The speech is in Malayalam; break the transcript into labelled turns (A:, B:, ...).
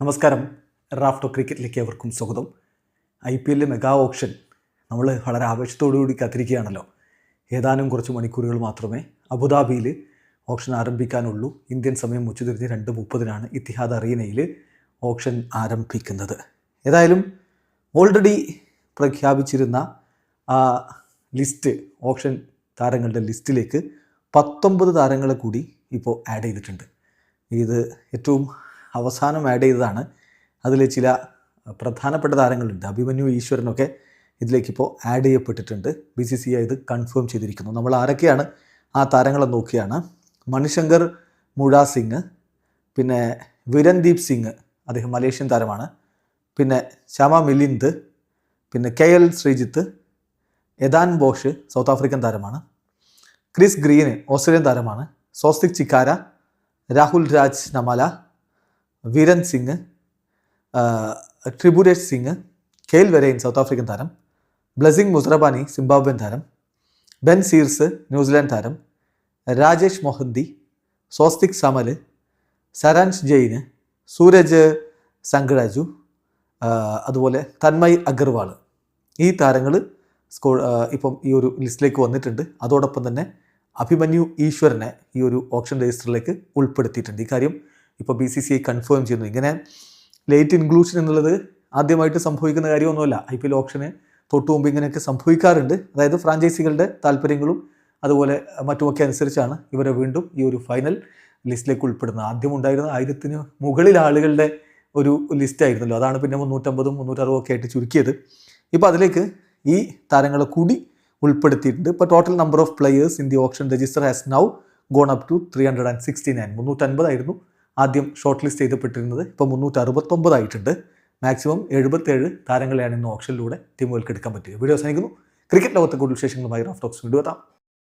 A: നമസ്കാരം. റാഫ്റ്റോ ക്രിക്കറ്റിലേക്ക് അവർക്കും സ്വാഗതം. ഐ പി എല്ലിലെ മെഗാ ഓപ്ഷൻ നമ്മൾ വളരെ ആവേശത്തോടുകൂടി കാത്തിരിക്കുകയാണല്ലോ. ഏതാനും കുറച്ച് മണിക്കൂറുകൾ മാത്രമേ അബുദാബിയിൽ ഓപ്ഷൻ ആരംഭിക്കാനുള്ളൂ. ഇന്ത്യൻ സമയം ഉച്ചതിരിഞ്ഞ് രണ്ട് മുപ്പതിനാണ് ഇത്തിഹാദ് അറീനയിൽ ഓപ്ഷൻ ആരംഭിക്കുന്നത്. ഏതായാലും ഓൾറെഡി പ്രഖ്യാപിച്ചിരുന്ന ആ ലിസ്റ്റ് ഓപ്ഷൻ താരങ്ങളുടെ ലിസ്റ്റിലേക്ക് പത്തൊമ്പത് താരങ്ങളെ കൂടി ഇപ്പോൾ ആഡ് ചെയ്തിട്ടുണ്ട്. ഇത് ഏറ്റവും അവസാനം ആഡ് ചെയ്തതാണ്. അതിൽ ചില പ്രധാനപ്പെട്ട താരങ്ങളുണ്ട്. അഭിമന്യു ഈശ്വരനൊക്കെ ഇതിലേക്കിപ്പോൾ ആഡ് ചെയ്യപ്പെട്ടിട്ടുണ്ട്. ബി സി സി ഐ ഇത് കൺഫേം ചെയ്തിരിക്കുന്നു. നമ്മൾ ആരൊക്കെയാണ് ആ താരങ്ങളെ നോക്കിയാണ്. മണിശങ്കർ മുഴ സിംഗ് പിന്നെ വിരൻദീപ് സിംഗ് അദ്ദേഹം മലേഷ്യൻ താരമാണ്. പിന്നെ ശ്യാമ മിലിന്ദ് പിന്നെ K L Sreejith Ethan Bosch South African താരമാണ്. ക്രിസ് ഗ്രീന് ഓസ്ട്രേലിയൻ താരമാണ്. സോസ്തിക് ചിക്കാര രാഹുൽ രാജ് നമാല വീരൻ സിംഗ് ട്രിബുരേഷ് സിംഗ് കെയിൽ വെരൈൻ സൗത്ത് ആഫ്രിക്കൻ താരം ബ്ലസിംഗ് മുസറബാനി സിംബാബ്വൻ താരം ബെൻ സീർസ് ന്യൂസിലാൻഡ് താരം രാജേഷ് മൊഹന്തി സ്വസ്തിക് സമൽ സരാൻഷ് ജെയിന് സൂരജ് സംഗരാജു അതുപോലെ തന്മയ് അഗർവാൾ. ഈ താരങ്ങൾ സ്കോ ഇപ്പം ഈ ഒരു ലിസ്റ്റിലേക്ക് വന്നിട്ടുണ്ട്. അതോടൊപ്പം തന്നെ അഭിമന്യു ഈശ്വരനെ ഈ ഒരു ഓപ്ഷൻ രജിസ്റ്ററിലേക്ക് ഉൾപ്പെടുത്തിയിട്ടുണ്ട്. ഈ കാര്യം ഇപ്പോൾ B C C I confirm ചെയ്യുന്നു. ഇങ്ങനെ ലേറ്റ് ഇൻക്ലൂഷൻ എന്നുള്ളത് ആദ്യമായിട്ട് സംഭവിക്കുന്ന കാര്യമൊന്നുമല്ല. ഐ പി എൽ ഓപ്ഷന് തൊട്ടു മുമ്പ് ഇങ്ങനെയൊക്കെ സംഭവിക്കാറുണ്ട്. അതായത് ഫ്രാഞ്ചൈസികളുടെ താല്പര്യങ്ങളും അതുപോലെ മറ്റുമൊക്കെ അനുസരിച്ചാണ് ഇവരെ വീണ്ടും ഈ ഒരു ഫൈനൽ ലിസ്റ്റിലേക്ക് ഉൾപ്പെടുന്നത്. ആദ്യം ഉണ്ടായിരുന്ന ആയിരത്തിന് മുകളിൽ ആളുകളുടെ ഒരു ലിസ്റ്റ് ആയിരുന്നല്ലോ. അതാണ് പിന്നെ മുന്നൂറ്റമ്പതും മുന്നൂറ്ററുപതും ഒക്കെ ആയിട്ട് ചുരുക്കിയത്. ഇപ്പോൾ അതിലേക്ക് ഈ താരങ്ങളെ കൂടി ഉൾപ്പെടുത്തിയിട്ടുണ്ട്. ഇപ്പോൾ total number of players in the auction register has now gone up to three hundred and sixty nine മുന്നൂറ്റൻപതായിരുന്നു. ആദ്യം ഷോർട്ട് ലിസ്റ്റ് ചെയ്തപ്പെട്ടിരുന്നത് ഇപ്പോൾ മുന്നൂറ്റി അറുപത്തൊമ്പതായിട്ടുണ്ട് മാക്സിമം എഴുപത്തേഴ് താരങ്ങളെയാണ് ഇന്ന് ഓപ്ഷനിലൂടെ ടീമുകൾക്ക് എടുക്കാൻ പറ്റുക വീഡിയോ അവസാനിക്കുന്നു. ക്രിക്കറ്റ് ലോകത്തെ കൂടുതൽ വിശേഷങ്ങളുമായി റാഫ് ടോക്സ് വീണ്ടും എത്താം.